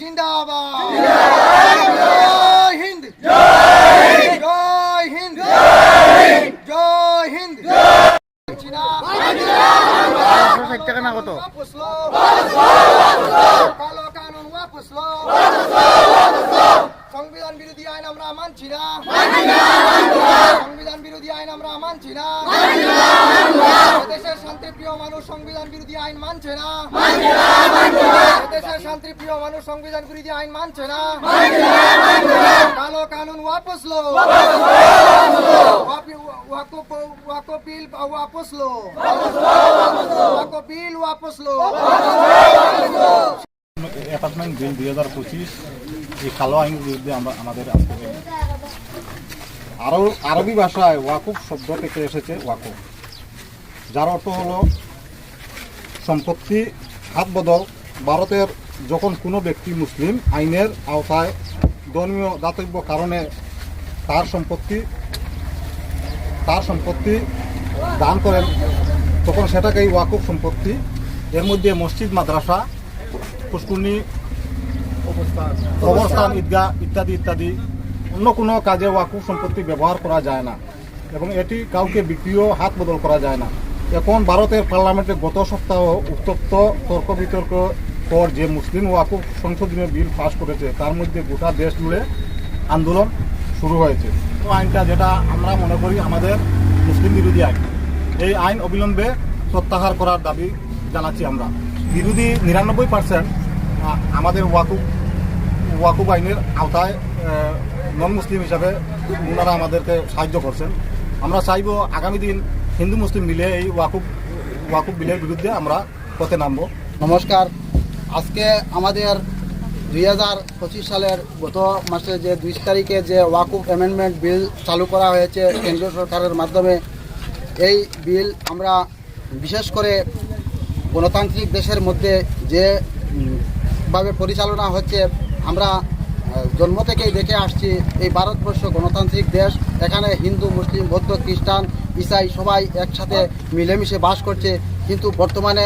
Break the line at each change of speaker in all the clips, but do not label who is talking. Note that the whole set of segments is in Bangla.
জিন্দাবাদ হিন্দ জয় হিন্দ। জয় হিন্দ ষাট
টাকা
সংবিধান বিরোধী আইন আমরা মানছি না সংবিধান বিরোধী আইন আমরা মানছি না। দেশের শান্তিপ্রিয় মানুষ সংবিধান বিরোধী আইন মানছে না। দেশের শান্তিপ্রিয় মানুষ সংবিধান বিরোধী আইন মানছে না। কালো কানুন ওয়াপস লো।
অ্যাপার্টমেন্ট বিল দুই হাজার পঁচিশ এই কালো আইনের বিরুদ্ধে আমরা আমাদের আজকে আরও আরবি ভাষায় ওয়াকুফ শব্দ থেকে এসেছে ওয়াকুফ, যার অর্থ হলো সম্পত্তি, হাত বদল। ভারতের যখন কোনো ব্যক্তি মুসলিম, আইনের আওতায় ধর্মীয় দাতব্য কারণে তার সম্পত্তি তার সম্পত্তি দান করেন, তখন সেটাকেই ওয়াকুফ সম্পত্তি। এর মধ্যে মসজিদ, মাদ্রাসা, পুষ্কুনি অবস্থান ঈদগাহ ইত্যাদি ইত্যাদি অন্য কোনো কাজে ওয়াকুফ সম্পত্তি ব্যবহার করা যায় না। এবং এটি কাউকে বিক্রিও হাত বদল করা যায় না। এখন ভারতের পার্লামেন্টে গত সপ্তাহ উত্তপ্ত তর্ক বিতর্ক পর যে মুসলিম ওয়াকুফ সংশোধনীয় বিল পাশ করেছে, তার মধ্যে গোটা দেশ জুড়ে আন্দোলন শুরু হয়েছে। তো আইনটা যেটা আমরা মনে করি আমাদের মুসলিম বিরোধী আইন। এই আইন অবিলম্বে প্রত্যাহার করার দাবি জানাচ্ছি আমরা। বিরোধী নিরানব্বই পার্সেন্ট আমাদের ওয়াকুফ ওয়াকুফ আইনের আওতায় নন মুসলিম হিসাবে ওনারা আমাদেরকে সাহায্য করছেন। আমরা চাইব আগামী দিন হিন্দু মুসলিম মিলে এই ওয়াকুব ওয়াকুব বিলের বিরুদ্ধে আমরা পথে নামবো।
নমস্কার। আজকে আমাদের দুই হাজার পঁচিশ সালের গত মাসে যে দুই তারিখে যে ওয়াকুফ অ্যামেন্ডমেন্ট বিল চালু করা হয়েছে কেন্দ্রীয় সরকারের মাধ্যমে এই বিল আমরা বিশেষ করে গণতান্ত্রিক দেশের মধ্যে যে উম, ভাবে পরিচালনা হচ্ছে আমরা জন্ম থেকেই দেখে আসছি, এই ভারতবর্ষ গণতান্ত্রিক দেশ, এখানে হিন্দু, মুসলিম, বৌদ্ধ, খ্রিস্টান, ইসাই সবাই একসাথে মিলেমিশে বাস করছে। কিন্তু বর্তমানে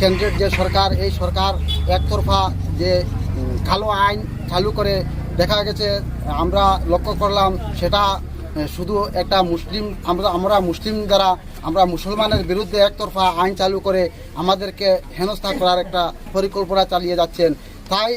কেন্দ্রের যে সরকার, এই সরকার একতরফা যে কালো আইন চালু করে দেখা গেছে, আমরা লক্ষ্য করলাম সেটা শুধু একটা মুসলিম, আমরা আমরা মুসলিম দ্বারা, আমরা মুসলমানের বিরুদ্ধে একতরফা আইন চালু করে আমাদেরকে হেনস্থা করার একটা পরিকল্পনা চালিয়ে যাচ্ছেন। তাই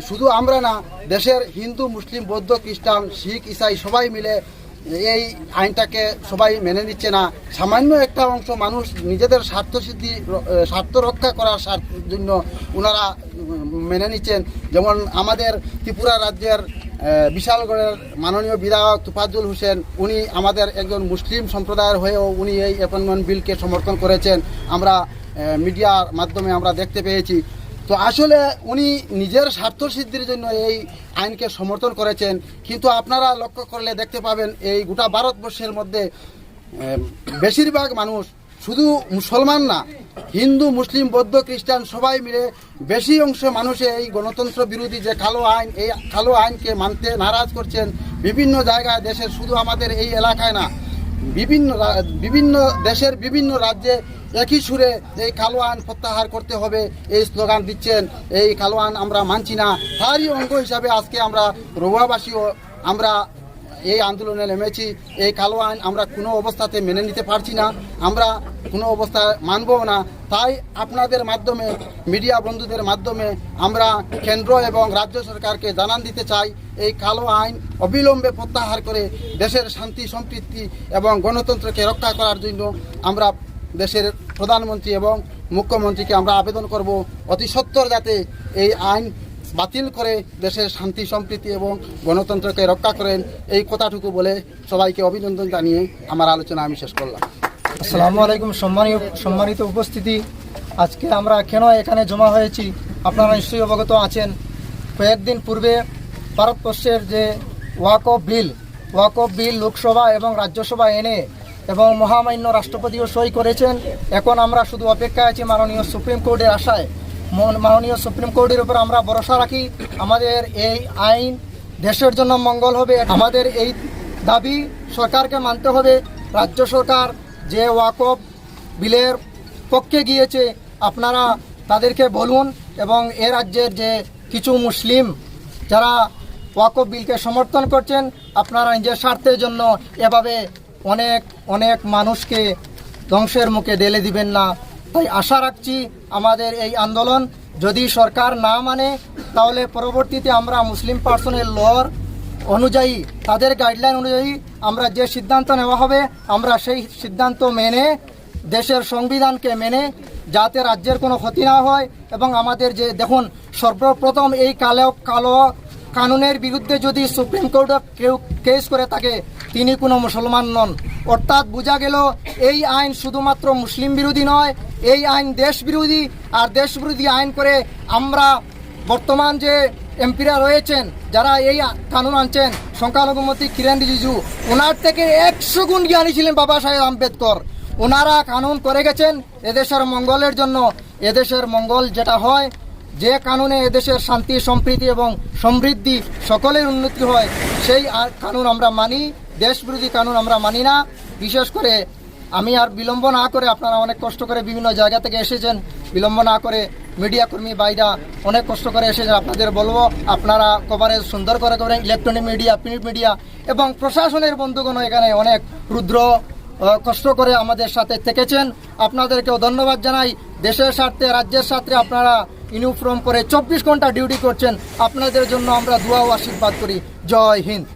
শুধু আমরা না দেশের হিন্দু মুসলিম বৌদ্ধ খ্রিস্টান শিখ ইসাই সবাই মিলে এই আইনটাকে সবাই মেনে নিচ্ছে না। সামান্য একটা অংশ মানুষ নিজেদের স্বার্থসিদ্ধি র- এ, স্বার্থ রক্ষা করার জন্য ওনারা মেনে নিচ্ছেন। যেমন আমাদের ত্রিপুরা রাজ্যের বিশালগড়ের মাননীয় বিধায়ক তুফাজুল হোসেন উনি আমাদের একজন মুসলিম সম্প্রদায়ের হয়েও উনি এই অ্যাপয়েন্টমেন্ট বিলকে সমর্থন করেছেন। আমরা মিডিয়ার মাধ্যমে আমরা দেখতে পেয়েছি। তো আসলে উনি নিজের স্বার্থসিদ্ধির জন্য এই আইনকে সমর্থন করেছেন। কিন্তু আপনারা লক্ষ্য করলে দেখতে পাবেন, এই গোটা ভারতবর্ষের মধ্যে বেশিরভাগ মানুষ শুধু মুসলমান না, হিন্দু, মুসলিম, বৌদ্ধ, খ্রিস্টান সবাই মিলে বেশি অংশ মানুষে এই গণতন্ত্র বিরোধী যে কালো আইন, এই কালো আইনকে মানতে নারাজ করছেন। বিভিন্ন জায়গায় দেশের শুধু আমাদের এই এলাকায় না বিভিন্ন বিভিন্ন দেশের বিভিন্ন রাজ্যে একই সুরে এই কালোয়ান প্রত্যাহার করতে হবে এই স্লোগান দিচ্ছেন। এই কালোয়ান আমরা মানছি না। তারই অঙ্গ হিসাবে আজকে আমরা রঘুয়াবাসীও আমরা এই আন্দোলনে নেমেছি, এই কালো আইন আমরা কোনো অবস্থাতে মেনে নিতে পারছি না, আমরা কোনো অবস্থায় মানবও না। তাই আপনাদের মাধ্যমে, মিডিয়া বন্ধুদের মাধ্যমে আমরা কেন্দ্র এবং রাজ্য সরকারকে জানান দিতে চাই, এই কালো আইন অবিলম্বে প্রত্যাহার করে দেশের শান্তি, সম্প্রীতি এবং গণতন্ত্রকে রক্ষা করার জন্য আমরা দেশের প্রধানমন্ত্রী এবং মুখ্যমন্ত্রীকে আমরা আবেদন করব। অতি সত্বর যাতে এই আইন বাতিল করে দেশের শান্তি, সম্প্রীতি এবং গণতন্ত্রকে রক্ষা করেন এই কথাটুকু বলে সবাইকে অভিনন্দন জানিয়ে আমার আলোচনা আমি শেষ করলাম।
আসসালামু আলাইকুম, সম্মানীয়, সম্মানিত উপস্থিতি। আজকে আমরা কেন এখানে জমা হয়েছি আপনারা নিশ্চয়ই অবগত আছেন। কয়েকদিন পূর্বে ভারতবর্ষের যে ওয়াক অফ বিল, ওয়াক অফ বিল লোকসভা এবং রাজ্যসভা এনে এবং মহামান্য রাষ্ট্রপতিও সই করেছেন, এখন আমরা শুধু অপেক্ষায় আছি মাননীয় সুপ্রিম কোর্টের আশায়। মাননীয় সুপ্রিম কোর্টের উপর আমরা ভরসা রাখি, আমাদের এই আইন দেশের জন্য মঙ্গল হবে, আমাদের এই দাবি সরকারকে মানতে হবে। রাজ্য সরকার যে ওয়াকফ বিলের পক্ষে গিয়েছে, আপনারা তাদেরকে বলুন এবং এ রাজ্যের যে কিছু মুসলিম যারা ওয়াকফ বিলকে সমর্থন করছেন, আপনারা নিজের স্বার্থের জন্য এভাবে অনেক অনেক মানুষকে ধ্বংসের মুখে ঢেলে দিবেন না। তাই আশা রাখছি আমাদের এই আন্দোলন যদি সরকার না মানে তাহলে পরবর্তীতে আমরা মুসলিম পার্সনের লর অনুযায়ী, তাদের গাইডলাইন অনুযায়ী আমরা যে সিদ্ধান্ত নেওয়া হবে, আমরা সেই সিদ্ধান্ত মেনে, দেশের সংবিধানকে মেনে যাতে রাজ্যের কোনো ক্ষতি না হয় এবং আমাদের যে দেখুন, সর্বপ্রথম এই কালো কালো কানুনের বিরুদ্ধে যদি সুপ্রিম কোর্টে কেউ কেস করে থাকে, তিনি কোনো মুসলমান নন। অর্থাৎ বোঝা গেল, এই আইন শুধুমাত্র মুসলিম বিরোধী নয় এই আইন দেশ বিরোধী আর দেশ বিরোধী আইন করে আমরা বর্তমান যে এমপিরা রয়েছেন, যারা এই কানুন আনছেন সংখ্যালঘুমতী কিরেন রিজিজু, ওনার থেকে একশো গুণ জ্ঞানী ছিলেন বাবা সাহেব আম্বেদকর। ওনারা কানুন করে গেছেন এদেশের মঙ্গলের জন্য। এদেশের মঙ্গল যেটা হয়, যে কানুনে এদেশের শান্তি, সম্প্রীতি এবং সমৃদ্ধি সকলের উন্নতি হয়, সেই কানুন আমরা মানি দেশ বিরোধী কানুন আমরা মানি না। বিশেষ করে আমি আর বিলম্ব না করে আপনারা অনেক কষ্ট করে বিভিন্ন জায়গা থেকে এসেছেন। বিলম্ব না করে মিডিয়া কর্মী বাইরা অনেক কষ্ট করে এসেছেন। আপনাদের বলব, আপনারা কভারেজ সুন্দর করে করেন। ইলেকট্রনিক মিডিয়া প্রিন্ট মিডিয়া এবং প্রশাসনের বন্ধুগণ এখানে অনেক রুদ্র কষ্ট করে আমাদের সাথে থেকেছেন। আপনাদেরকেও ধন্যবাদ জানাই। দেশের স্বার্থে, রাজ্যের স্বার্থে আপনারা ইউনিফর্ম করে চব্বিশ ঘণ্টা ডিউটি করছেন। আপনাদের জন্য আমরা দোয়া ও আশীর্বাদ করি। জয় হিন্দ।